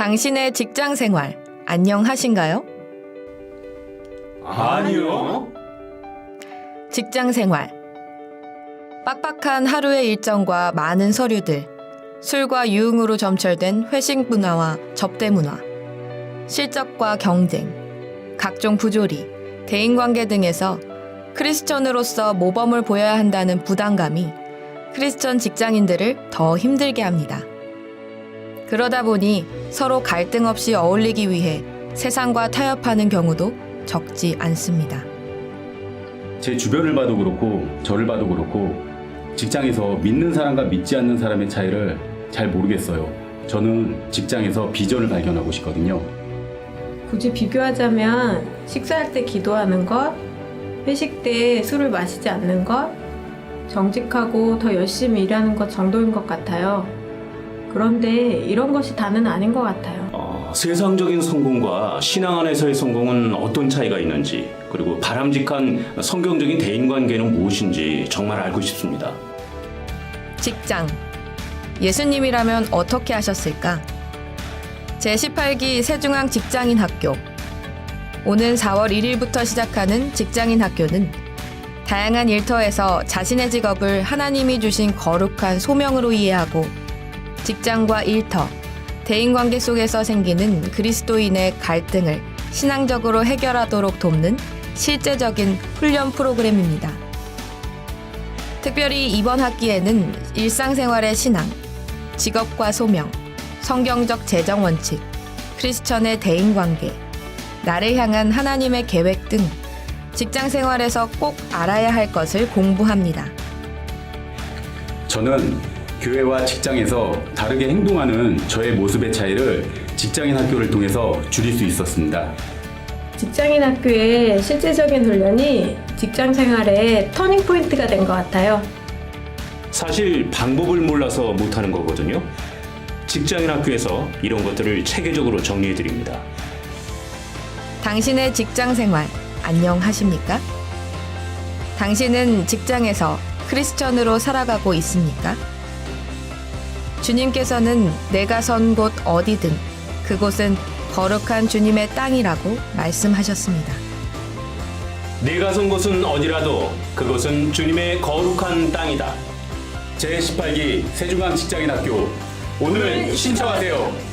당신의 직장 생활 안녕하신가요? 아니요. 직장 생활. 빡빡한 하루의 일정과 많은 서류들, 술과 유흥으로 점철된 회식 문화와 접대 문화, 실적과 경쟁, 각종 부조리, 대인 관계 등에서 크리스천으로서 모범을 보여야 한다는 부담감이 크리스천 직장인들을 더 힘들게 합니다. 그러다 보니 서로 갈등 없이 어울리기 위해 세상과 타협하는 경우도 적지 않습니다. 제 주변을 봐도 그렇고 저를 봐도 그렇고 직장에서 믿는 사람과 믿지 않는 사람의 차이를 잘 모르겠어요. 저는 직장에서 비전을 발견하고 싶거든요. 굳이 비교하자면 식사할 때 기도하는 것, 회식 때 술을 마시지 않는 것, 정직하고 더 열심히 일하는 것 정도인 것 같아요. 그런데 이런 것이 다는 아닌 것 같아요. 어, 세상적인 성공과 신앙 안에서의 성공은 어떤 차이가 있는지 그리고 바람직한 성경적인 대인관계는 무엇인지 정말 알고 싶습니다. 직장. 예수님이라면 어떻게 하셨을까? 제18기 세중앙 직장인 학교. 오는 4월 1일부터 시작하는 직장인 학교는 다양한 일터에서 자신의 직업을 하나님이 주신 거룩한 소명으로 이해하고 직장과 일터, 대인관계 속에서 생기는 그리스도인의 갈등을 신앙적으로 해결하도록 돕는 실제적인 훈련 프로그램입니다. 특별히 이번 학기에는 일상생활의 신앙, 직업과 소명, 성경적 재정 원칙, 크리스천의 대인 관계, 나를 향한 하나님의 계획 등 직장 생활에서 꼭 알아야 할 것을 공부합니다. 저는 교회와 직장에서 다르게 행동하는 저의 모습의 차이를 직장인 학교를 통해서 줄일 수 있었습니다. 직장인 학교의 실제적인 훈련이 직장 생활의 터닝 포인트가 된 것 같아요. 사실 방법을 몰라서 못하는 거거든요. 직장인 학교에서 이런 것들을 체계적으로 정리해 드립니다. 당신의 직장 생활 안녕하십니까? 당신은 직장에서 크리스천으로 살아가고 있습니까? 주님께서는 내가 선 곳 어디든 그곳은 거룩한 주님의 땅이라고 말씀하셨습니다. 내가 선 곳은 어디라도 그곳은 주님의 거룩한 땅이다. 제18기 세중앙 직장인 학교 오늘 신청하세요.